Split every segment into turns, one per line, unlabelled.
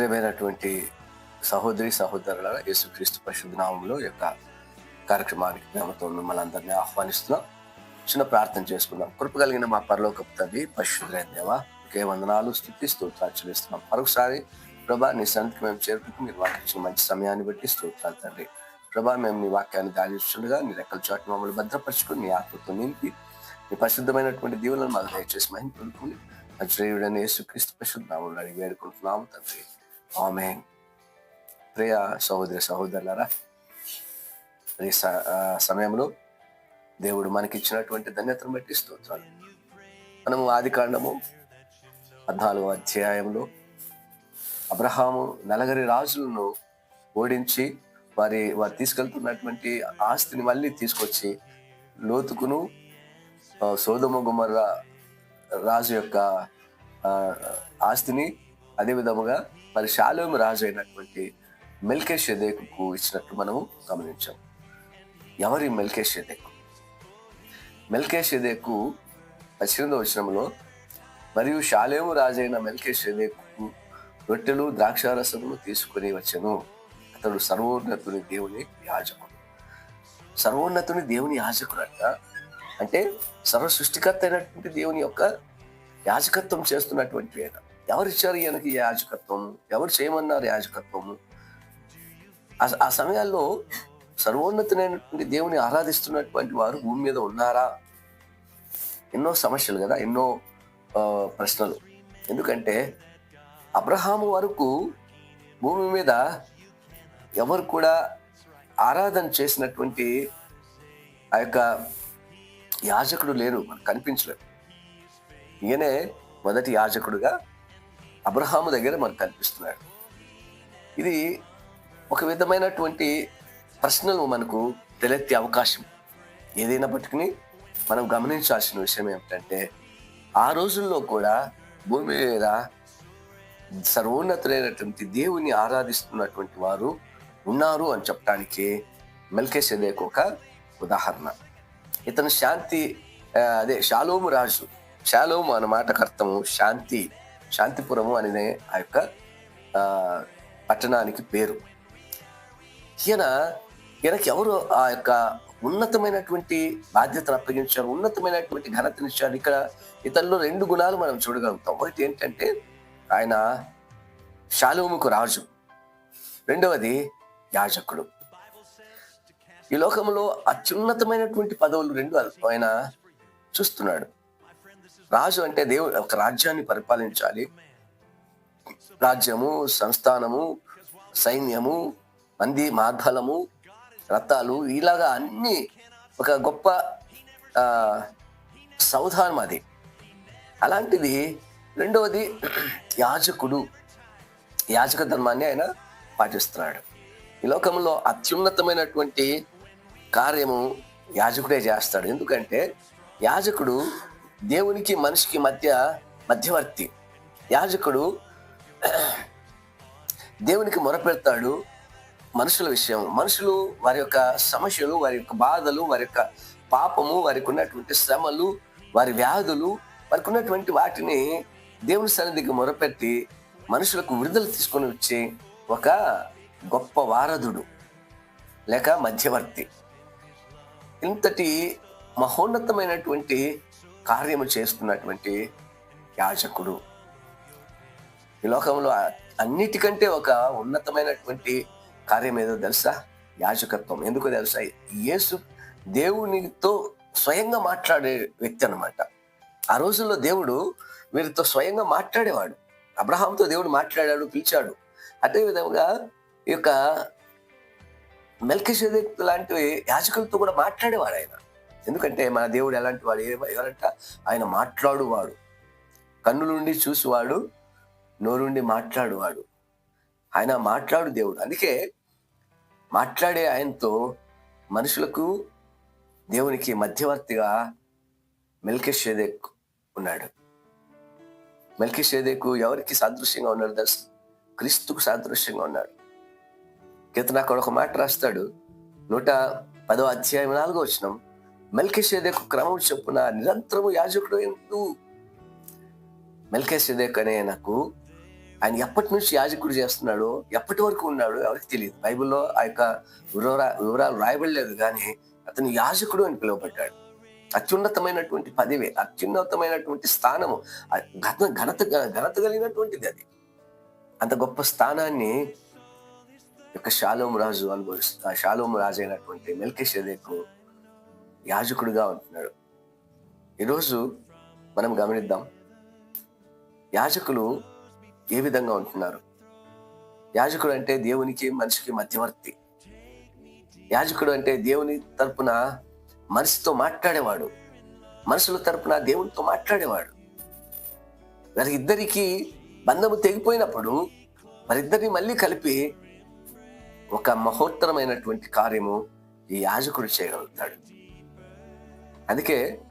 ప్రియమైనటువంటి సహోదరి సహోదరుల యేసుక్రీస్తు పరిశుద్ధ నామంలో యొక్క కార్యక్రమానికి మేమతో మిమ్మల్ని అందరినీ ఆహ్వానిస్తున్నాం. చిన్న ప్రార్థన చేసుకుందాం. కృప కలిగిన మా పరలోకపు తండ్రి పరిశుద్ధులైన దేవా ఒకే వందనాలు స్థుతి స్తోత్రాలు చెల్లిస్తున్నాం. మరొకసారి ప్రభా నీ సన్నిధికి మేము చేరుకుంటూ మీరు వాకించిన మంచి సమయాన్ని బట్టి స్తోత్రాలు తండ్రి. ప్రభా మేము నీ వాక్యాన్ని దానిస్తుండగా నీ రెక్కల చోట మమ్మల్ని భద్రపరచుకుని నీ ఆత్మతో నింపి నీ పరిశుద్ధమైనటువంటి దీవులను మాకు దయచేసి మహిమ పొందుకుని అజ్రేయుడని యేసుక్రీస్తు పరిశుద్ధ నామంలో అడిగి వేడుకుంటున్నాము తండ్రి. ఆమె ప్రియ సహోదరి సహోదరులరా ఈ సమయంలో దేవుడు మనకిచ్చినటువంటి ధన్యతను బట్టి స్తోత్రాలు. మనము ఆది కాండము పద్నాలుగో అధ్యాయంలో అబ్రహాము నలగరి రాజులను ఓడించి వారి వారు తీసుకెళ్తున్నటువంటి ఆస్తిని మళ్ళీ తీసుకొచ్చి లోతుకును సోదమ గుమర్ర రాజు యొక్క ఆస్తిని అదే విధముగా మరి షాలోమి రాజు అయినటువంటి మెల్కే షెదేకు ఇచ్చినట్టు మనము గమనించాం. ఎవరి మెల్కే షెదేకు మెల్కే షెదేకు పశ్చిమ వచనంలో మరియు షాలేము రాజైన మెల్కే షెదేకు రొట్టెలు ద్రాక్షారసములు తీసుకుని వచ్చాను. అతడు సర్వోన్నతుని దేవుని యాజకుడు. సర్వోన్నతుని దేవుని యాజకుడు అంట? అంటే సర్వ సృష్టికర్త అయినటువంటి దేవుని యొక్క యాజకత్వం చేస్తున్నటువంటి ఆయన. ఎవరు ఇచ్చారు ఈయనకి యాజకత్వము యాజకత్వం? ఎవరు చేయమన్నారు యాజకత్వము ఆ- ఆ సమయాల్లో సర్వోన్నతమైనటువంటి దేవుని ఆరాధిస్తున్నటువంటి వారు భూమి మీద ఉన్నారా? ఎన్నో సమస్యలు కదా ఎన్నో ప్రశ్నలు. ఎందుకంటే అబ్రహాము వరకు భూమి మీద ఎవరు కూడా ఆరాధన చేసినటువంటి ఆ యొక్క యాజకుడు లేరు మనకు కనిపించలేదు. ఈయనే మొదటి యాజకుడుగా అబ్రహాము దగ్గర మనకు కనిపిస్తున్నాడు. ఇది ఒక విధమైనటువంటి ప్రశ్నలు మనకు తెలెత్తే అవకాశం. ఏదైనా మనం గమనించాల్సిన విషయం ఏమిటంటే ఆ రోజుల్లో కూడా భూమి మీద సర్వోన్నతులైనటువంటి దేవుని ఆరాధిస్తున్నటువంటి వారు ఉన్నారు అని చెప్పడానికి మెల్కేసెదేక్ ఒక ఉదాహరణ. ఇతను శాంతి అదే షాలోము రాజు. షాలోము అన్న మాటకు అర్థము శాంతి. శాంతిపురము అనే ఆ యొక్క పట్టణానికి పేరు. ఈయన ఈయనకి ఎవరు ఆ యొక్క ఉన్నతమైనటువంటి బాధ్యతను అప్పగించారు ఉన్నతమైనటువంటి ఘనతనిచ్చారు ఇక్కడ ఇతరులు రెండు గుణాలు మనం చూడగలుగుతాం. ఒకటి ఏంటంటే ఆయన శాలోముకు రాజు. రెండవది యాజకుడు. ఈ లోకంలో అత్యున్నతమైనటువంటి పదవులు రెండు ఆయన చూస్తున్నాడు. రాజు అంటే దేవుడు ఒక రాజ్యాన్ని పరిపాలించాలి. రాజ్యము సంస్థానము సైన్యము మంది మార్బలము రథాలు ఇలాగా అన్ని ఒక గొప్ప సౌధానం అది. అలాంటిది రెండవది యాజకుడు. యాజక ధర్మాన్ని ఆయన పాటిస్తున్నాడు. ఈ లోకంలో అత్యున్నతమైనటువంటి కార్యము యాజకుడే చేస్తాడు. ఎందుకంటే యాజకుడు దేవునికి మనిషికి మధ్య మధ్యవర్తి. యాజకుడు దేవునికి మొరపెడతాడు మనుషుల విషయం. మనుషులు వారి యొక్క సమస్యలు వారి యొక్క బాధలు వారి యొక్క పాపము వారికి ఉన్నటువంటి శ్రమలు వారి వ్యాధులు వారికి ఉన్నటువంటి వాటిని దేవుని సన్నిధికి మొరపెట్టి మనుషులకు విడుదల తీసుకొని వచ్చే ఒక గొప్ప వారధుడు లేక మధ్యవర్తి. ఇంతటి మహోన్నతమైనటువంటి కార్యము చేస్తున్నటువంటి యాజకుడు. ఈ లోకంలో అన్నిటికంటే ఒక ఉన్నతమైనటువంటి కార్యం ఏదో తెలుసా? యాజకత్వం. ఎందుకు తెలుసా? యేసు దేవునితో స్వయంగా మాట్లాడే వ్యక్తి అన్నమాట. ఆ రోజుల్లో దేవుడు వీరితో స్వయంగా మాట్లాడేవాడు. అబ్రహాంతో దేవుడు మాట్లాడాడు పిలిచాడు. అదే విధంగా ఈ యొక్క మెల్కిషేదక్ లాంటి యాజకులతో కూడా మాట్లాడేవాడు ఆయన. ఎందుకంటే మన దేవుడు ఎలాంటి వాడు? ఎవరంట? ఆయన మాట్లాడువాడు. కన్నులుండి చూసువాడు నోరుండి మాట్లాడువాడు. ఆయన మాట్లాడు దేవుడు. అందుకే మాట్లాడే ఆయనతో మనుషులకు దేవునికి మధ్యవర్తిగా మెల్కిషేదేక్ ఉన్నాడు. మెల్కిషేదకు ఎవరికి సాదృశ్యంగా ఉన్నాడు దర్శ క్రీస్తుకు సాదృశ్యంగా ఉన్నాడు. కీర్తనాకుడు ఒక మాట రాస్తాడు. నూట పదో అధ్యాయం నాలుగో వచ్చిన మెల్కిషేదకు క్రమం చొప్పున నిరంతరము యాజకుడు ఎందు. మెల్కిషేదక్ అనే నాకు ఆయన ఎప్పటి నుంచి యాజకుడు చేస్తున్నాడు ఎప్పటి వరకు ఉన్నాడు ఎవరికి తెలియదు. బైబిల్లో ఆ యొక్క వివరా వివరాలు రాయబడలేదు కానీ అతను యాజకుడు అని పిలువబడ్డాడు. అత్యున్నతమైనటువంటి పదవి అత్యున్నతమైనటువంటి స్థానము ఘన ఘనత ఘనత కలిగినటువంటిది అది. అంత గొప్ప స్థానాన్ని యొక్క షాలోం రాజు అనుభవిస్తూ షాలోం రాజు అయినటువంటి మెల్కేషదేకు యాజకుడిగా ఉంటున్నాడు. ఈరోజు మనం గమనిద్దాం యాజకులు ఏ విధంగా ఉంటున్నారు? యాజకుడు అంటే దేవునికి మనిషికి మధ్యవర్తి. యాజకుడు అంటే దేవుని తరపున మనిషితో మాట్లాడేవాడు. మనుషుల తరపున దేవునితో మాట్లాడేవాడు. వారి ఇద్దరికి బంధము తెగిపోయినప్పుడు వారిద్దరిని మళ్ళీ కలిపి ఒక మహోత్తరమైనటువంటి కార్యము ఈ యాజకుడు చేయగలుగుతాడు. అందుకే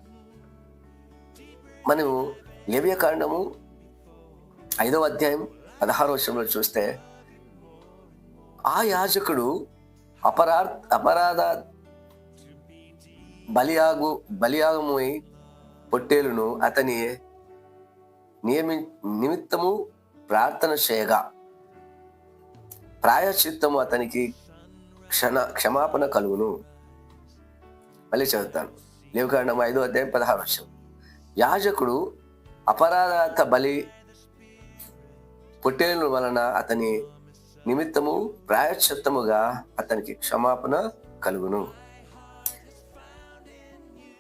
మనము లేవియ కాండము ఐదవ అధ్యాయం పదహారవ వర్షంలో చూస్తే ఆ యాజకుడు అపరా అపరాధ బలియాగు బలియాగమై పొట్టేలును అతని నియమి నిమిత్తము ప్రార్థన చేయగా ప్రాయశ్చిత్తము అతనికి క్షణ క్షమాపణ కలుగును. మళ్ళీ చదువుతాను. లేవకాండం ఐదో అధ్యాయం పదహారు వర్షం యాజకుడు అపరాధ బలి పొట్టేలు వలన అతని నిమిత్తము ప్రాయశ్చిత్తముగా అతనికి క్షమాపణ కలుగును.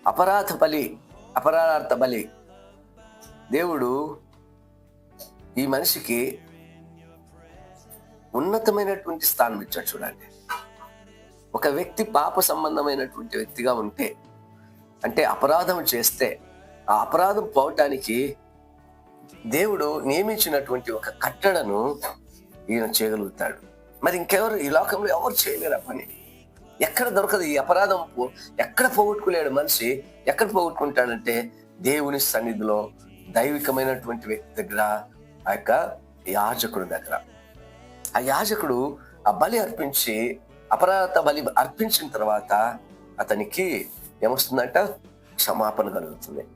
అపరాధ బలి అపరాధార్థ బలి. దేవుడు ఈ మనిషికి ఉన్నతమైనటువంటి స్థానం ఇచ్చాడు చూడండి. ఒక వ్యక్తి పాప సంబంధమైనటువంటి వ్యక్తిగా ఉంటే అంటే అపరాధం చేస్తే ఆ అపరాధం పోవటానికి దేవుడు నియమించినటువంటి ఒక కట్టడను ఈయన చేయగలుగుతాడు. మరి ఇంకెవరు ఈ లోకంలో ఎవరు చేయలేరు ఆ పని? ఎక్కడ దొరకదు ఈ అపరాధం పో- ఎక్కడ పోగొట్టుకోలేడు మనిషి ఎక్కడ పోగొట్టుకుంటాడంటే దేవుని సన్నిధిలో దైవికమైనటువంటి వ్యక్తి దగ్గర ఆ యొక్క యాజకుడు దగ్గర. ఆ యాజకుడు ఆ బలి అర్పించి అపరాధ బలి అర్పించిన తర్వాత అతనికి ఏమొస్తుందంట? క్షమాపణ కలుగుతుంది.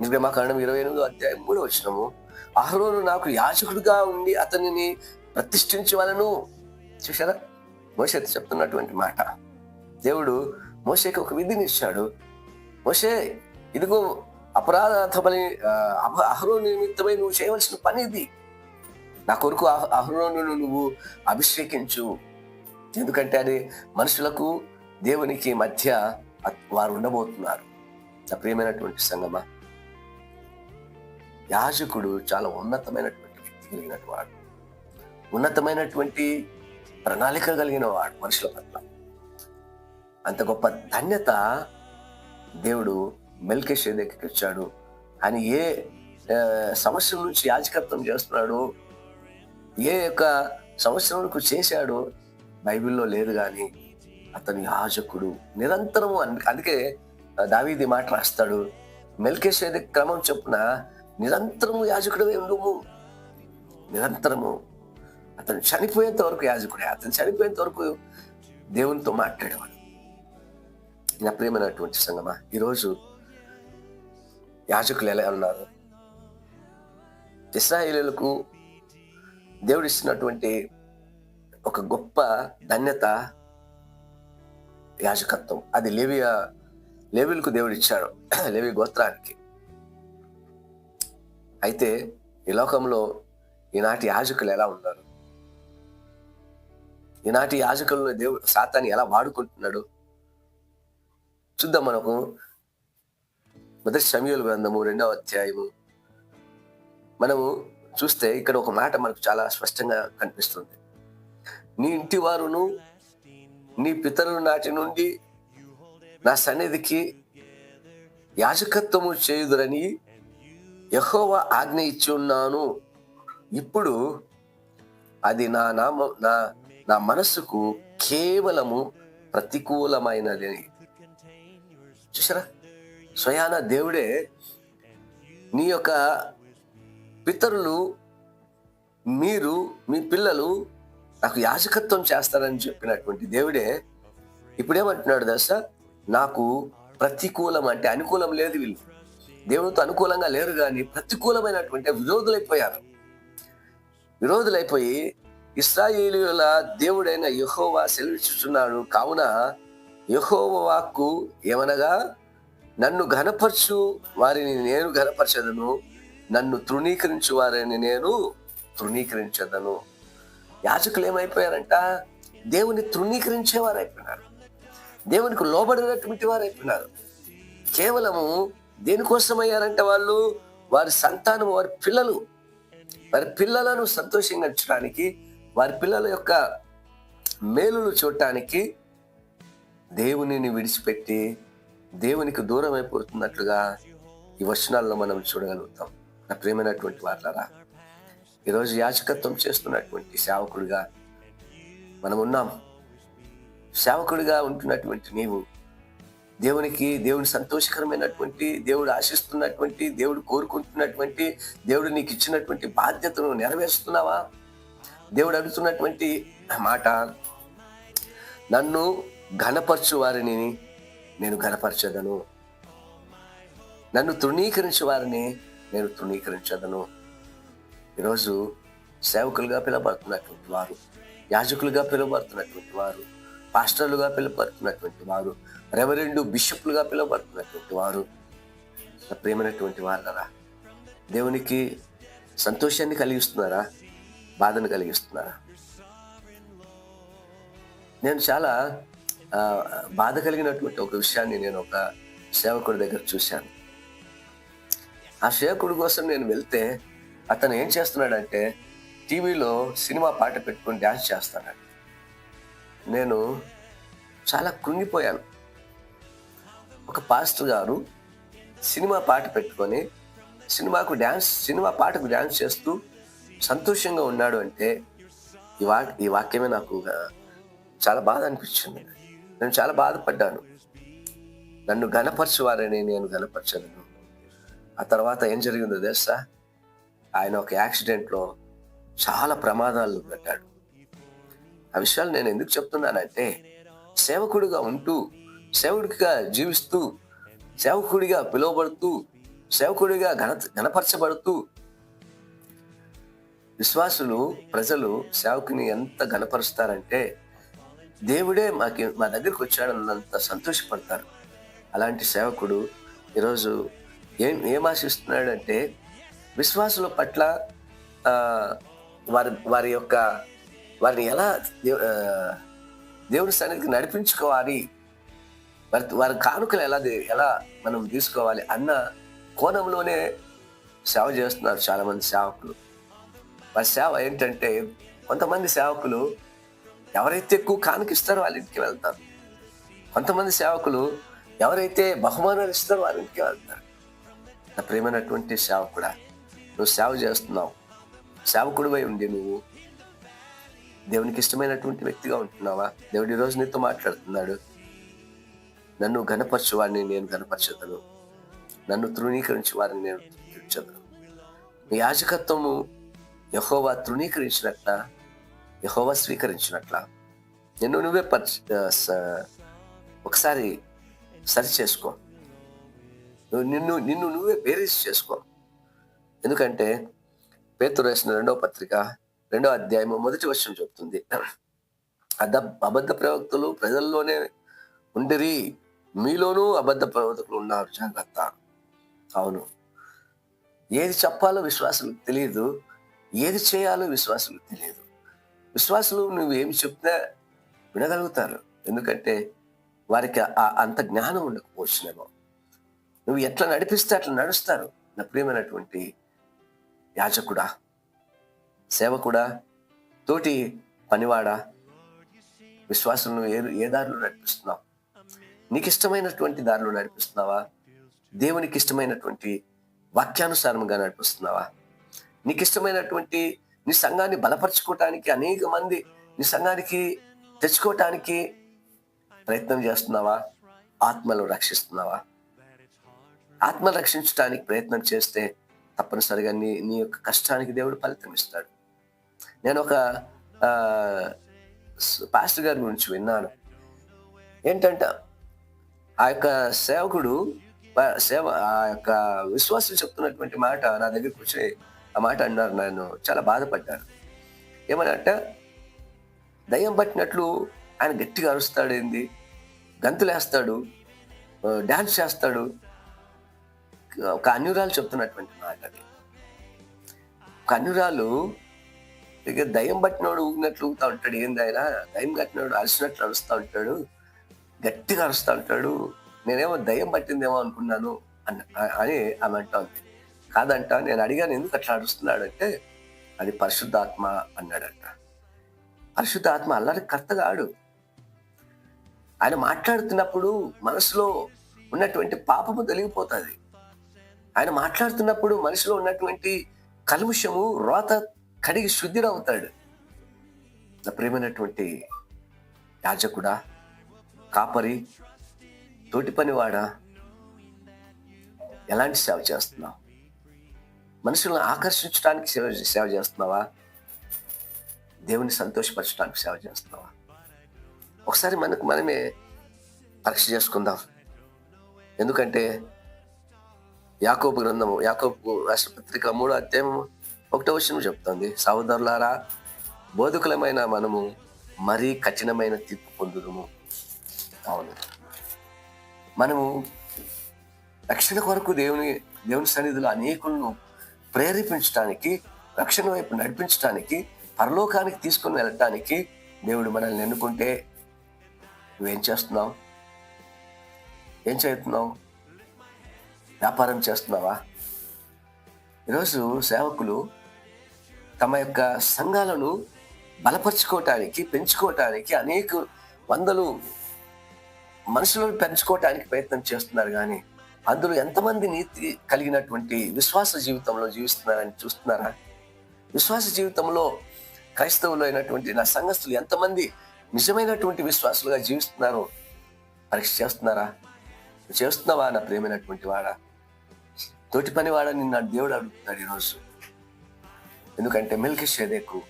నిర్గమాకాండం ఇరవై ఎనిమిదో అధ్యాయం మూడో వచ్చినము అహరోను నాకు యాచకుడుగా ఉండి అతనిని ప్రతిష్ఠించవలను. చూసారా మోసే చెప్తున్నటువంటి మాట. దేవుడు మోసేకి ఒక విధిని ఇచ్చాడు. మోసే ఇదిగో అపరాధ బలి అహరో అప- నిమిత్తమై నువ్వు చేయవలసిన పని ఇది. నా కొరకు అహ- నువ్వు అభిషేకించు. ఎందుకంటే అది మనుషులకు దేవునికి మధ్య వారు ఉండబోతున్నారు. నా ప్రియమైనటువంటి సంగమా యాజకుడు చాలా ఉన్నతమైనటువంటి వ్యక్తి కలిగినటువంటి వాడు. ఉన్నతమైనటువంటి ప్రణాళిక కలిగిన వాడు మనుషుల పట్ల. అంత గొప్ప ధన్యత దేవుడు మెల్కేషేదకి ఇచ్చాడు. ఆయన ఏ సంవత్సరం నుంచి యాజకత్వం చేస్తున్నాడు ఏ యొక్క సంవత్సరంకు చేశాడు బైబిల్లో లేదు కానీ అతని యాజకుడు. నిరంతరము అన్- అందుకే దావీది మాట రాస్తాడు. మెల్కేసేది క్రమం చొప్పున నిరంతరము యాజకుడవే ఉండుము. నిరంతరము అతను చనిపోయేంత వరకు యాజకుడే. అతను చనిపోయేంత వరకు దేవునితో మాట్లాడేవాడు. నా ప్రియమైనటువంటి సంగమా ఈరోజు యాజకులు ఎలా ఉన్నారు? ఇస్రాయేలులకు దేవుడిస్తున్నటువంటి ఒక గొప్ప ధన్యత యాజకత్వం అది లేవియా లేవిలకు దేవుడు ఇచ్చాడు లేవి గోత్రానికి. అయితే ఈ లోకంలో ఈనాటి యాజకులు ఎలా ఉన్నారు? ఈనాటి యాజకులను దేవుడు సాతాన్ని ఎలా వాడుకుంటున్నాడు? చూద్దాం మనకు మొదటి సమయలు గ్రంథము రెండవ అధ్యాయము. మనము చూస్తే ఇక్కడ ఒక మాట మనకు చాలా స్పష్టంగా కనిపిస్తుంది. నీ ఇంటి వారును నీ పితరుల నాటి నుండి నా సన్నిధికి యాజకత్వము చేయుదురని యహోవ ఆజ్ఞ ఇచ్చి ఉన్నాను. ఇప్పుడు అది నా నామ నా నా మనస్సుకు కేవలము ప్రతికూలమైనది. చూసారా స్వయాన దేవుడే నీ యొక్క పితరులు మీరు మీ పిల్లలు నాకు యాజకత్వం చేస్తారని చెప్పినటువంటి దేవుడే ఇప్పుడేమంటున్నాడు దశ నాకు ప్రతికూలం అంటే అనుకూలం లేదు వీళ్ళు. దేవుడితో అనుకూలంగా లేరు కానీ ప్రతికూలమైనటువంటి విరోధులైపోయారు. విరోధులైపోయి ఇస్రాయేలీల దేవుడైన యహోవా సెలవిస్తున్నాడు కావున యహోవ వాక్కు ఏమనగా నన్ను ఘనపరచు వారిని నేను ఘనపరచదను నన్ను తృణీకరించు వారిని నేను తృణీకరించదను. యాజకులు ఏమైపోయారంట? దేవుని తృణీకరించేవారు అయిపోయినారు. దేవునికి లోబడినటువంటి వారు అయిపోయినారు. కేవలము దేనికోసమయ్యారంటే వాళ్ళు? వారి సంతానం వారి పిల్లలు. వారి పిల్లలను సంతోషంగా ఉంచడానికి వారి పిల్లల యొక్క మేలులు చూడటానికి దేవునిని విడిచిపెట్టి దేవునికి దూరం అయిపోతున్నట్లుగా ఈ వచనాల్లో మనం చూడగలుగుతాం. నా ప్రేమైనటువంటి వాళ్ళరా ఈరోజు యాచకత్వం చేస్తున్నటువంటి సేవకుడిగా మనం ఉన్నాం సేవకుడిగా ఉంటున్నటువంటి నీవు దేవునికి దేవుని సంతోషకరమైనటువంటి దేవుడు ఆశిస్తున్నటువంటి దేవుడు కోరుకుంటున్నటువంటి దేవుడు నీకు ఇచ్చినటువంటి బాధ్యతను నెరవేరుస్తున్నావా? దేవుడు అడుగుతున్నటువంటి మాట నన్ను ఘనపరచు వారిని నేను ఘనపరచదను. నన్ను తృణీకరించే వారిని నేను తృణీకరించదను. ఈరోజు సేవకులుగా పిలువబడుతున్నటువంటి వారు యాజకులుగా పిలువబడుతున్నటువంటి వారు పాస్టర్లుగా పిలువబడుతున్నటువంటి వారు రెవరెండు బిషప్లుగా పిలువబడుతున్నటువంటి వారు. ప్రేమైనటువంటి వారులరా దేవునికి సంతోషాన్ని కలిగిస్తున్నారా? బాధను కలిగిస్తున్నారా? నేను చాలా బాధ కలిగినటువంటి ఒక విషయాన్ని నేను ఒక సేవకుడి దగ్గర చూశాను. ఆ సేవకుడి కోసం నేను వెళ్తే అతను ఏం చేస్తున్నాడంటే టీవీలో సినిమా పాట పెట్టుకొని డ్యాన్స్ చేస్తున్నాడు. నేను చాలా కృంగిపోయాను. ఒక పాస్టర్ గారు సినిమా పాట పెట్టుకొని సినిమాకు డ్యాన్స్ సినిమా పాటకు డ్యాన్స్ చేస్తూ సంతోషంగా ఉన్నాడు అంటే ఈ వా ఈ వాక్యమే నాకు చాలా బాధ అనిపించింది. నేను చాలా బాధపడ్డాను. నన్ను గనపరచువారని నేను గనపరచను ఆ తర్వాత ఏం జరిగిందో తెలుసా? ఆయన ఒక యాక్సిడెంట్లో చాలా ప్రమాదాలు పెట్టాడు. ఆ విషయాలు నేను ఎందుకు చెప్తున్నానంటే సేవకుడిగా ఉంటూ సేవకుడిగా జీవిస్తూ సేవకుడిగా పిలువబడుతూ సేవకుడిగా ఘన ఘనపరచబడుతూ విశ్వాసులు ప్రజలు సేవకుని ఎంత ఘనపరుస్తారంటే దేవుడే మాకి మా దగ్గరికి వచ్చాడన్నంత సంతోషపడతారు. అలాంటి సేవకుడు ఈరోజు ఏం ఏం ఆశిస్తున్నాడంటే విశ్వాసుల పట్ల వారి వారి యొక్క వారిని ఎలా దేవ్- దేవుని సన్నిధికి నడిపించుకోవాలి వారి వారి కానుకలు ఎలా ఎలా మనం తీసుకోవాలి అన్న కోణంలోనే సేవ చేస్తున్నారు చాలామంది సేవకులు. వారి సేవ ఏంటంటే కొంతమంది సేవకులు ఎవరైతే ఎక్కువ కానుకిస్తారో వాళ్ళ ఇంటికి వెళ్తారు. కొంతమంది సేవకులు ఎవరైతే బహుమానాలు ఇస్తారో వాళ్ళ ఇంటికి వెళ్తారు. నా ప్రేమైనటువంటి సేవకుడా నువ్వు సేవ చేస్తున్నావు. సేవకుడివై ఉండి నువ్వు దేవునికి ఇష్టమైనటువంటి వ్యక్తిగా ఉంటున్నావా? దేవుడు ఈరోజు నీతో మాట్లాడుతున్నాడు. నన్ను ఘనపరచు వారిని నేను ఘనపరచదను. నన్ను తృణీకరించు వారిని నేను తృణీకరించదను. నీ యాజకత్వము యహోవా తృణీకరించినట్ల యహోవా స్వీకరించినట్ల. నిన్ను నువ్వే పరిచ ఒకసారి సరి చేసుకో నువ్వు నిన్ను నిన్ను నువ్వే బేరీస్ చేసుకో. ఎందుకంటే పేతురు రాసిన రెండవ పత్రిక రెండో అధ్యాయము మొదటి వర్షం చెప్తుంది అద అబద్ధ ప్రవక్తలు ప్రజల్లోనే ఉండిరి మీలోనూ అబద్ధ ప్రవక్తలు ఉన్నారు. జాగ్రత్త. అవును. ఏది చెప్పాలో విశ్వాసులకు తెలియదు ఏది చేయాలో విశ్వాసులకు తెలియదు విశ్వాసులు నువ్వు ఏమి చెప్తే వినగలుగుతారు. ఎందుకంటే వారికి ఆ- అంత జ్ఞానం ఉండకపోవచ్చునేమో. నువ్వు ఎట్లా నడిపిస్తే అట్లా నడుస్తారు. నా ప్రియమైనటువంటి యాజకుడా సేవకుడా తోటి పనివాడా? విశ్వాసం నువ్వు ఏ ఏ దారిలో నడిపిస్తున్నావు? నీకు ఇష్టమైనటువంటి దారిలో నడిపిస్తున్నావా? దేవునికి ఇష్టమైనటువంటి వాక్యానుసారంగా నడిపిస్తున్నావా? నీకు ఇష్టమైనటువంటి నీ సంఘాన్ని బలపరచుకోవటానికి అనేక మంది నీ సంఘానికి తెచ్చుకోవటానికి ప్రయత్నం చేస్తున్నావా? ఆత్మలు రక్షిస్తున్నావా? ఆత్మ రక్షించడానికి ప్రయత్నం చేస్తే తప్పనిసరిగా నీ నీ యొక్క కష్టానికి దేవుడు ఫలితం ఇస్తాడు. నేను ఒక పాస్టర్ గారి గురించి విన్నాను. ఏంటంటే ఆ యొక్క సేవకుడు సేవ ఆ యొక్క విశ్వాసులు చెప్తున్నటువంటి మాట నా దగ్గరికి వచ్చి ఆ మాట అన్నారు. నేను చాలా బాధపడ్డాను. ఏమనంటే దయ్యం పట్టినట్లు ఆయన గట్టిగా అరుస్తాడు ఏంది? గంతులేస్తాడు డ్యాన్స్ డాన్స్ చేస్తాడు ఒక అన్యురాలు చెప్తున్నటువంటి మాట అది. ఒక అన్యురాలు ఇక దయ్యం పట్టినోడు ఊగినట్లు ఊగుతా ఉంటాడు. ఏంది ఆయన దయ్యం కట్టినోడు అరిచినట్లు అరుస్తూ ఉంటాడు. గట్టిగా అరుస్తూ ఉంటాడు. నేనేమో దయ్యం పట్టిందేమో అనుకున్నాను అన్న అని ఆమె అంటా ఉంది. కాదంట నేను అడిగాను ఎందుకు అట్లా అరుస్తున్నాడంటే అది పరిశుద్ధాత్మ అన్నాడంట. పరిశుద్ధాత్మ అల్లరి కర్త కాడు. ఆయన మాట్లాడుతున్నప్పుడు మనసులో ఉన్నటువంటి పాపము తొలగిపోతుంది. ఆయన మాట్లాడుతున్నప్పుడు మనసులో ఉన్నటువంటి కలుషము రోత కడిగి శుద్ధిరవుతాడు నా ప్రేమైనటువంటి యాజకుడా కాపరి తోటి పనివాడా ఎలాంటి సేవ చేస్తున్నావు? మనుషులను ఆకర్షించడానికి సేవ సేవ చేస్తున్నావా? దేవుని సంతోషపరచడానికి సేవ చేస్తున్నావా? ఒకసారి మనకు మనమే పరీక్ష చేసుకుందాం. ఎందుకంటే యాకోబు గ్రంథము యాకోబు రాష్ట్రపత్రిక మూడో అధ్యాయము ఒకటో విషయం చెప్తుంది. సహోదరులారా బోధకులమైన మనము మరీ కఠినమైన తీర్పు పొందుదుము. అవును. మనము రక్షణ కొరకు దేవుని దేవుని సన్నిధిలో అనేకులను ప్రేరేపించడానికి రక్షణ వైపు నడిపించడానికి పరలోకానికి తీసుకుని వెళ్ళటానికి దేవుడు మనల్ని ఎన్నుకుంటే నువ్వేం చేస్తున్నావు? ఏం చేస్తున్నావు? వ్యాపారం చేస్తున్నావా? ఈరోజు సేవకులు తమ యొక్క సంఘాలను బలపరుచుకోవటానికి పెంచుకోవటానికి అనేక వందలు మనుషులను పెంచుకోవటానికి ప్రయత్నం చేస్తున్నారు కానీ అందులో ఎంతమంది నీతి కలిగినటువంటి విశ్వాస జీవితంలో జీవిస్తున్నారని చూస్తున్నారా? విశ్వాస జీవితంలో క్రైస్తవులు అయినటువంటి నా సంఘస్థులు ఎంతమంది నిజమైనటువంటి విశ్వాసులుగా జీవిస్తున్నారో పరీక్ష చేస్తున్నారా? చేస్తున్నావా నా ప్రేమైనటువంటి వాడా? తోటి పనివాడని నా దేవుడు అడుగుతున్నాడు ఈరోజు. ఎందుకంటే మిల్కి షేదేకు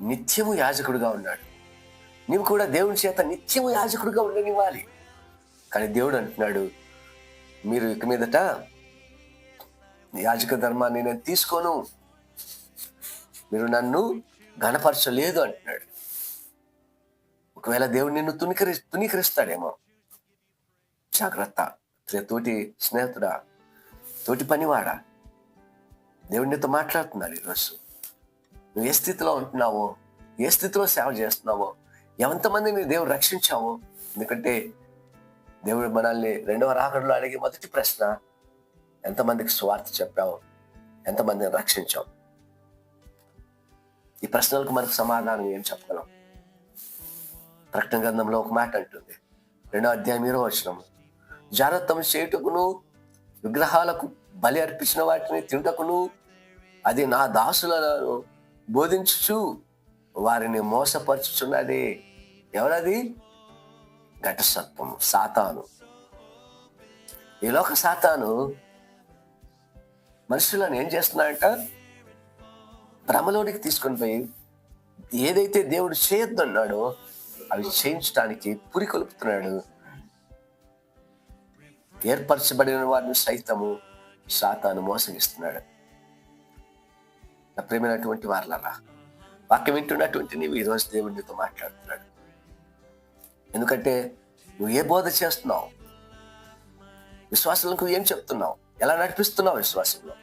నిత్యము యాజకుడుగా ఉన్నాడు. నీవు కూడా దేవుని చేత నిత్యము యాజకుడుగా ఉండనివ్వాలి. కానీ దేవుడు అంటున్నాడు మీరు ఇక మీదట యాజక ధర్మాన్ని నేను తీసుకోను. మీరు నన్ను గణపరచలేదు అంటున్నాడు. ఒకవేళ దేవుడు నిన్ను తునికరి తునీకరిస్తాడేమో. జాగ్రత్త. తోటి స్నేహితుడా తోటి పనివాడా? దేవుడు నీతో మాట్లాడుతున్నాడు ఈరోజు. నువ్వు ఏ స్థితిలో ఉంటున్నావో ఏ స్థితిలో సేవ చేస్తున్నావో ఎంతమందిని దేవుడు రక్షించావో ఎందుకంటే దేవుడు మనల్ని రెండవ రాకడలో అడిగే మొదటి ప్రశ్న ఎంతమందికి స్వార్థ చెప్పావు ఎంతమందిని రక్షించావు? ఈ ప్రశ్నలకు మనకు సమాధానం ఏం చెప్పగలం? ప్రకటన గ్రంథంలో ఒక మాట అంటుంది. రెండో అధ్యాయం ఇరవచనం వచ్చిన జాగ్రత్తం చేయుటకును విగ్రహాలకు బలి అర్పించిన వాటిని తింటకును అది నా దాసులను బోధించుచు వారిని మోసపరుచుచున్నది. ఎవరది? ఘటసత్వము సాతాను. ఈ లోక సాతాను మనుషులను ఏం చేస్తున్నాడంట భ్రమలోనికి తీసుకొని పోయి ఏదైతే దేవుడు చేయొద్దన్నాడో అవి చేయించడానికి పురికొల్పుతున్నాడు. ఏర్పరచబడిన వారిని సైతము సాతాను మోసగిస్తున్నాడు. నా ప్రేమైనటువంటి వారులరా వాక్యం వింటున్నటువంటి నీవు ఈరోజు దేవుడు నీతో మాట్లాడుతున్నాడు. ఎందుకంటే నువ్వు ఏ బోధ చేస్తున్నావు? విశ్వాసులకు ఏం చెప్తున్నావు? ఎలా నడిపిస్తున్నావు విశ్వాసంలో?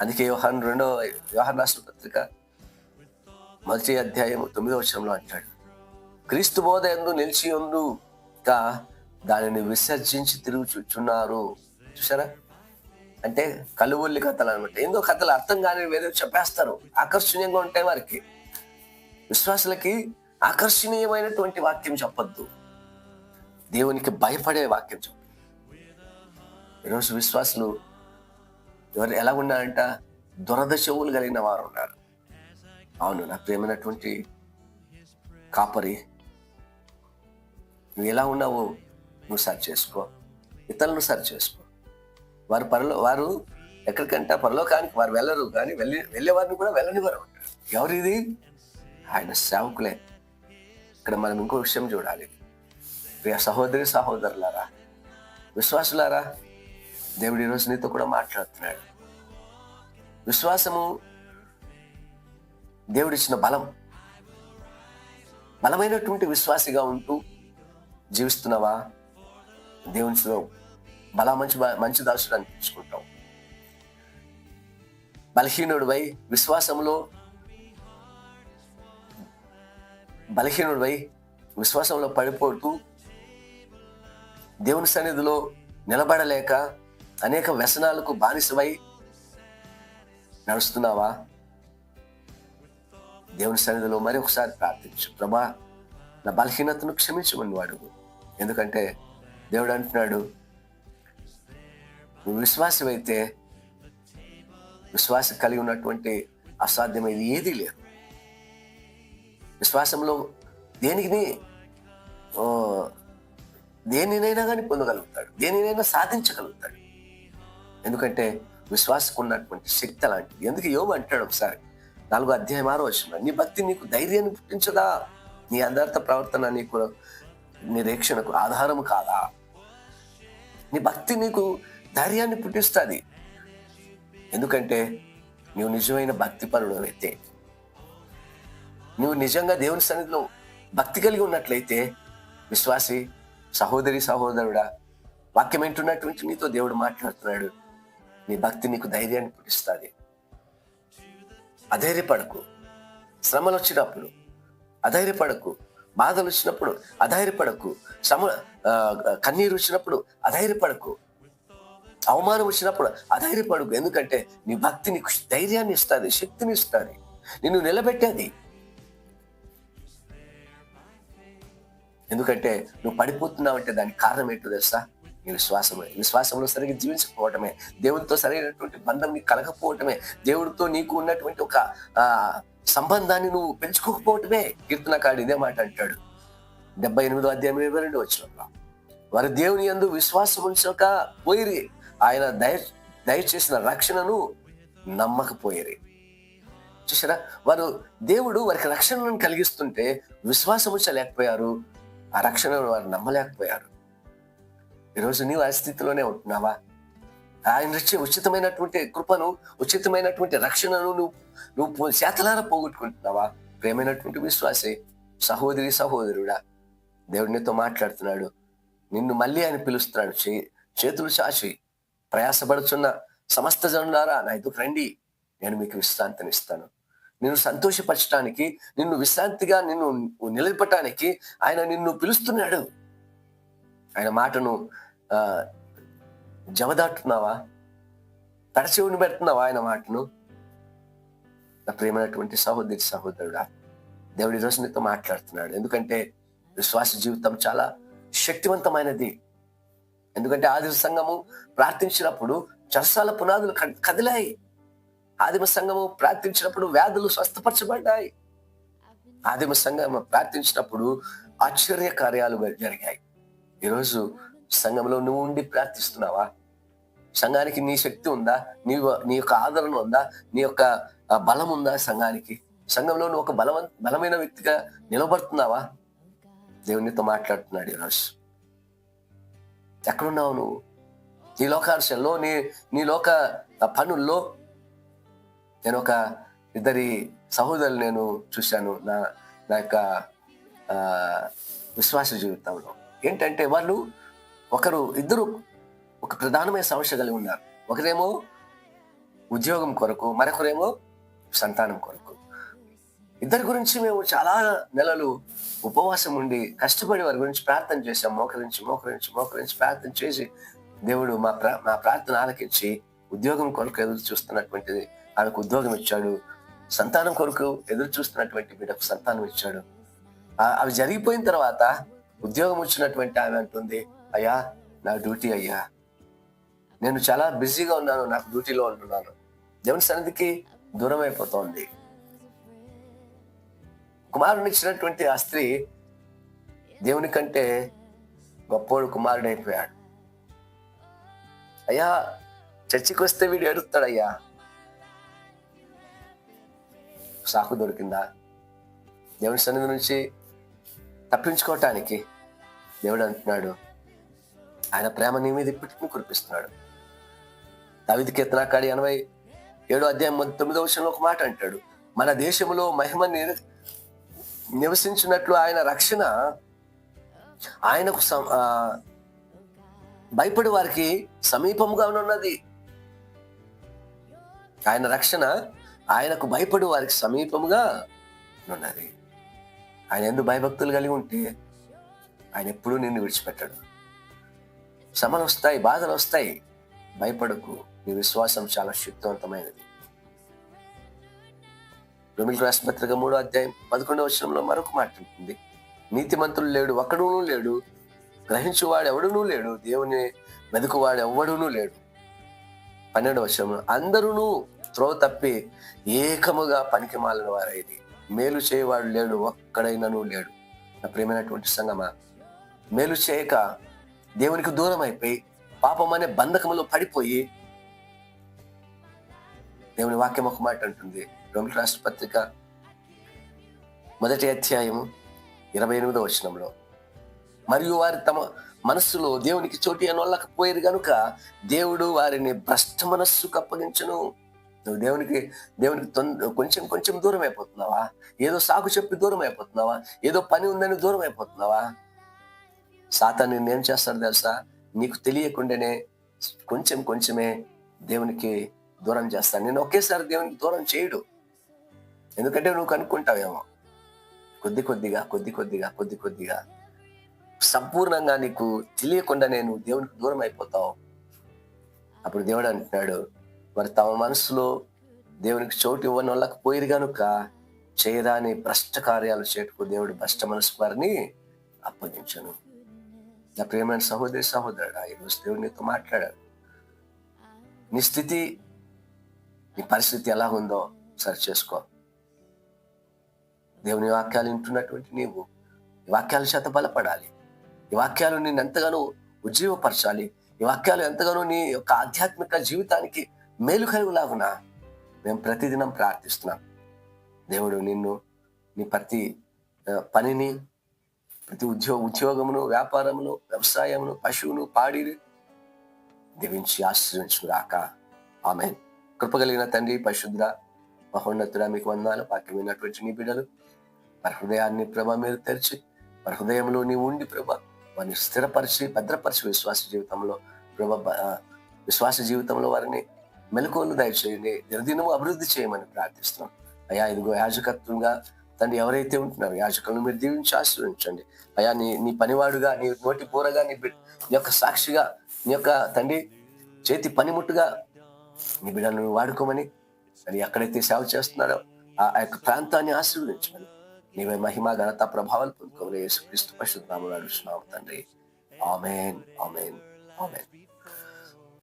అందుకే వ్యవహారం రెండో వ్యవహార రాష్ట్ర పత్రిక మొదటి అధ్యాయం తొమ్మిదో వచనంలో అంటాడు క్రీస్తు బోధ ఎందు నిలిచి ఉండు దానిని విసర్జించి తిరుగుచున్నారు చూసారా అంటే కలువుల్లి కథలు అనమాట ఏందో కథలు అర్థం కాని ఏదో చెప్పేస్తారు. ఆకర్షణీయంగా ఉంటాయి వారికి. విశ్వాసులకి ఆకర్షణీయమైనటువంటి వాక్యం చెప్పొద్దు. దేవునికి భయపడే వాక్యం చెప్పు. ఈరోజు విశ్వాసులు ఎవరు ఎలా ఉన్నారంట? దురదశవులు కలిగిన వారు ఉన్నారు. అవును నా ప్రేమైనటువంటి కాపరి నువ్వు ఎలా ఉన్నావు నువ్వు సరి చేసుకో. ఇతరులను సరి చేసుకో. వారు పరలో వారు ఎక్కడికంటే పరలోకానికి వారు వెళ్ళరు కానీ వెళ్ళి వెళ్ళేవారిని కూడా వెళ్ళనివారు ఎవరు ఇది ఆయన సేవకులే. ఇక్కడ మనం ఇంకో విషయం చూడాలి. ప్రియ సహోదరి సహోదరులారా విశ్వాసులారా దేవుడు ఈరోజు నీతో కూడా మాట్లాడుతున్నాడు. విశ్వాసము దేవుడిచ్చిన బలం. బలమైనటువంటి విశ్వాసిగా ఉంటూ జీవిస్తున్నావా? దేవునిలో బల మంచి మంచి దాసుడు అనిపించుకుంటాం. బలహీనుడివై విశ్వాసంలో బలహీనుడివై విశ్వాసంలో పడిపోతూ దేవుని సన్నిధిలో నిలబడలేక అనేక వ్యసనాలకు బానిసవై నడుస్తున్నావా? దేవుని సన్నిధిలో మరి ఒకసారి ప్రార్థించు. ప్రభా నా బలహీనతను క్షమించమని వాడు ఎందుకంటే దేవుడు అంటున్నాడు నువ్వు అయితే విశ్వాసం కలిగి ఉన్నటువంటి అసాధ్యమైనది ఏదీ లేదు. విశ్వాసంలో దేనికి దేనినైనా కానీ పొందగలుగుతాడు దేనినైనా సాధించగలుగుతాడు. ఎందుకంటే విశ్వాసకు ఉన్నటువంటి శక్తి అలాంటిది. ఎందుకు యోగు అంటాడు ఒకసారి నాలుగో అధ్యాయం ఆరో వచ్చిన నీ భక్తి నీకు ధైర్యాన్ని పుట్టించదా? నీ అందర్థ ప్రవర్తన నీకు నిరీక్షణకు ఆధారం కాదా? నీ భక్తి నీకు ధైర్యాన్ని పుట్టిస్తుంది. ఎందుకంటే నువ్వు నిజమైన భక్తి పరుడు అయితే నువ్వు నిజంగా దేవుని సన్నిధిలో భక్తి కలిగి ఉన్నట్లయితే విశ్వాసి సహోదరి సహోదరుడా వాక్యం ఏంటున్నటువంటి నీతో దేవుడు మాట్లాడుతున్నాడు. నీ భక్తి నీకు ధైర్యాన్ని పుట్టిస్తుంది. అధైర్యపడకు. శ్రమలు వచ్చినప్పుడు అధైర్యపడకు. బాధలు వచ్చినప్పుడు అధైర్యపడకు. శ్రమ కన్నీరు వచ్చినప్పుడు అధైర్యపడకు. అవమానం వచ్చినప్పుడు అధైర్యపడకు. ఎందుకంటే నీ భక్తి నీకు ధైర్యాన్ని ఇస్తుంది శక్తిని ఇస్తుంది. నిన్ను నిలబెట్టేది. ఎందుకంటే నువ్వు పడిపోతున్నావంటే దానికి కారణం ఏంటో తెలుసా? నీ విశ్వాసమే. విశ్వాసంలో సరిగ్గా జీవించకపోవటమే. దేవుడితో సరైనటువంటి బంధం నీకు కలగకపోవటమే. దేవుడితో నీకు ఉన్నటువంటి ఒక ఆ సంబంధాన్ని నువ్వు పెంచుకోకపోవటమే. కీర్తనకాడు ఇదే మాట అంటాడు. డెబ్బై ఎనిమిదో అధ్యాయం ఇరవై రెండు వచ్చిన వారి దేవుని ఎందు విశ్వాసం ఉంచక పోయిరి. ఆయన దయ దయచేసిన రక్షణను నమ్మకపోయేది చూసారా వారు దేవుడు వారికి రక్షణను కలిగిస్తుంటే విశ్వాసం ఉంచలేకపోయారు ఆ రక్షణను వారు నమ్మలేకపోయారు. ఈరోజు నీవు ఆ స్థితిలోనే ఉంటున్నావా? ఆయన ఇచ్చే ఉచితమైనటువంటి కృపను ఉచితమైనటువంటి రక్షణను నువ్వు నువ్వు చేతలారా పోగొట్టుకుంటున్నావా? ప్రేమైనటువంటి విశ్వాసే సహోదరి సహోదరుడా దేవుడినితో మాట్లాడుతున్నాడు. నిన్ను మళ్ళీ ఆయన పిలుస్తున్నాడు చే చేతులు చాచి. ప్రయాసపడుచున్న సమస్త జనులారా నా ఎదుకు రండి నేను మీకు విశ్రాంతిని ఇస్తాను నిన్ను సంతోషపరచడానికి నిన్ను విశ్రాంతిగా నిన్ను నిలబెట్టడానికి ఆయన నిన్ను పిలుస్తున్నాడు. ఆయన మాటను జవదాటున్నావా తడచెవుని పెడుతున్నావా ఆయన మాటను? నా ప్రేమైనటువంటి సహోదరి సహోదరుడా దేవుడి రోజు నీతో మాట్లాడుతున్నాడు. ఎందుకంటే విశ్వాస జీవితం చాలా శక్తివంతమైనది. ఎందుకంటే ఆదిమ సంఘము ప్రార్థించినప్పుడు చర్సాల పునాదులు కదిలాయి. ఆదిమ సంఘము ప్రార్థించినప్పుడు వ్యాధులు స్వస్థపరచబడ్డాయి. ఆదిమ సంఘము ప్రార్థించినప్పుడు ఆశ్చర్య కార్యాలు జరిగాయి. ఈరోజు సంఘంలో నువ్వు ఉండి ప్రార్థిస్తున్నావా? సంఘానికి నీ శక్తి ఉందా? నీ నీ యొక్క ఆదరణ ఉందా? నీ యొక్క బలం ఉందా సంఘానికి? సంఘంలో నువ్వు ఒక బలవ బలమైన వ్యక్తిగా నిలబడుతున్నావా? దేవునితో మాట్లాడుతున్నాడు ఈరోజు. ఎక్కడున్నావు నువ్వు? నీ లోకార్షంలో నీ నీ లోక పనుల్లో నేను ఒక ఇద్దరి సహోదరులు నేను చూశాను. నా నా యొక్క విశ్వాస జీవితంలో. ఏంటంటే వాళ్ళు ఒకరు ఇద్దరు ఒక ప్రధానమైన సమస్య కలిగి ఉన్నారు. ఒకరేమో ఉద్యోగం కొరకు మరొకరేమో సంతానం కొరకు. ఇద్దరి గురించి మేము చాలా నెలలు ఉపవాసం ఉండి కష్టపడి వారి గురించి ప్రార్థన చేశాం. మోకరించి మోకరించి మోకరించి ప్రార్థన చేసి దేవుడు మా ప్రా మా ప్రార్థన ఆలకించి ఉద్యోగం కొరకు ఎదురు చూస్తున్నటువంటిది ఆమెకు ఉద్యోగం ఇచ్చాడు. సంతానం కొరకు ఎదురు చూస్తున్నటువంటి బిడ్డకు సంతానం ఇచ్చాడు. అవి జరిగిపోయిన తర్వాత ఉద్యోగం వచ్చినటువంటి ఆమె అంటుంది అయ్యా నా డ్యూటీ అయ్యా. నేను చాలా బిజీగా ఉన్నాను నాకు డ్యూటీలో ఉంటున్నాను. దేవుని సన్నిధికి దూరం అయిపోతోంది కుమారుని ఇచ్చినటువంటి ఆ స్త్రీ దేవుని కంటే గొప్పోడు కుమారుడు అయిపోయాడు అయ్యా చర్చికి వస్తే వీడు ఏడుస్తాడయ్యా? సాకు దొరికిందా? దేవుని సన్నిధి నుంచి తప్పించుకోవటానికి దేవుడు అంటున్నాడు ఆయన ప్రేమ నీ మీద ఇప్పటికీ కురిపిస్తున్నాడు. దవిది కీర్తనాకాడి ఎనభై ఏడో అధ్యాయం తొమ్మిదో విషయంలో ఒక మాట అంటాడు మన దేశంలో మహిమ ని- నివసించినట్లు ఆయన రక్షణ ఆయనకు భయపడి వారికి సమీపంగా ఉన్నది. ఆయన రక్షణ ఆయనకు భయపడి వారికి సమీపముగా ఉన్నది. ఆయన ఎందుకు భయభక్తులు కలిగి ఉంటే ఆయన ఎప్పుడూ నిన్ను విడిచిపెట్టాడు. శ్రమలు వస్తాయి బాధలు వస్తాయి. భయపడకు. నీ విశ్వాసం చాలా శక్తివంతమైనది. రోమిల్ రాసిన పత్రిక మూడో అధ్యాయం పదకొండవ వచనంలో మరొక మాట ఉంటుంది నీతిమంతులు లేడు ఒక్కడునూ లేడు గ్రహించువాడు ఎవడునూ లేడు దేవుని వెతుకువాడు ఎవడునూ లేడు. పన్నెండవ వచనంలో అందరూ త్రోవ తప్పి ఏకముగా పనికి మాలిన వారైది మేలు చేయవాడు లేడు ఒక్కడైనను లేడు. నా ప్రియమైనటువంటి సంగమా మేలు చేయక దేవునికి దూరం అయిపోయి పాపం అనే బంధకములో పడిపోయి దేవుని వాక్యం ఒక మాట అంటుంది. రోమిల రాష్ట్ర పత్రిక మొదటి అధ్యాయం ఇరవై ఎనిమిదో వచనంలో. మరియు వారి తమ మనస్సులో దేవునికి చోటు అనొల్లకపోయేది కనుక దేవుడు వారిని భ్రష్ట మనస్సుకు అప్పగించను నువ్వు దేవునికి దేవునికి తొంద కొంచెం కొంచెం దూరం అయిపోతున్నావా ఏదో సాకు చెప్పి దూరం అయిపోతున్నావా ఏదో పని ఉందని దూరం అయిపోతున్నావా సాతా నేను ఏం చేస్తాడు తెలుసా? నీకు తెలియకుండానే కొంచెం కొంచెమే దేవునికి దూరం చేస్తాను నేను ఒకేసారి దేవునికి దూరం చేయడు. ఎందుకంటే నువ్వు కనుక్కుంటావేమో. కొద్ది కొద్దిగా కొద్ది కొద్దిగా కొద్ది కొద్దిగా. సంపూర్ణంగా నీకు తెలియకుండా నేను దేవునికి దూరం అయిపోతావు. అప్పుడు దేవుడు అంటున్నాడు మరి తమ మనసులో దేవునికి చోటు ఇవ్వని వాళ్ళకి పోయిరు కనుక చేయరాని భ్రష్ట కార్యాలు చేటుకు దేవుడు భ్రష్ట మనసు వారిని అప్పగించను. నా ప్రియమైన సహోదరి సహోదరుడు ఈరోజు దేవుడు నీతో మాట్లాడాడు. నీ స్థితి నీ పరిస్థితి ఎలా ఉందో సరి చేసుకో. దేవుని వాక్యాలు వింటున్నటువంటి నీవు ఈ వాక్యాల చేత బలపడాలి. ఈ వాక్యాలు నేను ఎంతగానో ఉజ్జీవపరచాలి. ఈ వాక్యాలు ఎంతగానో నీ యొక్క ఆధ్యాత్మిక జీవితానికి మేలు కలుగులాగునా? మేము ప్రతిదినం ప్రార్థిస్తున్నాం. దేవుడు నిన్ను నీ ప్రతి పనిని ప్రతి ఉద్యోగ ఉద్యోగమును వ్యాపారమును వ్యవసాయమును పశువును పాడిని దీవించి ఆశ్రయించు రాక ఆమె కృపగలిగిన తండ్రి పరిశుద్ధ మహోన్నతుడ మీకు వందాలు వాక్యం విన్నటువంటి నీ బిడ్డలు. వారి హృదయాన్ని ప్రభ మీరు తెరిచి మరి హృదయంలో నీ ఉండి ప్రభ వారిని స్థిరపరిచి భద్రపరిచి విశ్వాస జీవితంలో ప్రభ విశ్వాస జీవితంలో వారిని మెలకువలు దయచేయండి దినదినము అభివృద్ధి చేయమని ప్రార్థిస్తున్నాం. అయ్యా ఇదిగో యాజకత్వంగా తండ్రి ఎవరైతే ఉంటున్నారో యాజకులను మీరు దీవించి ఆశ్రయించండి అయ్యా నీ నీ పనివాడుగా నీ నోటి పూరగా నీ నీ యొక్క సాక్షిగా నీ యొక్క తండ్రి చేతి పనిముట్టుగా నీ బిడ్డను వాడుకోమని మరి ఎక్కడైతే సేవ చేస్తున్నారో ఆ ఆ యొక్క ప్రాంతాన్ని ఆశీర్వదించమని నీవే మహిమ ఘనత ప్రభావాలు పొందుకోవాలి. యేసుక్రీస్తు పరిశుద్ధ నామములో అడుగుతున్నాము తండ్రి. Amen amen amen.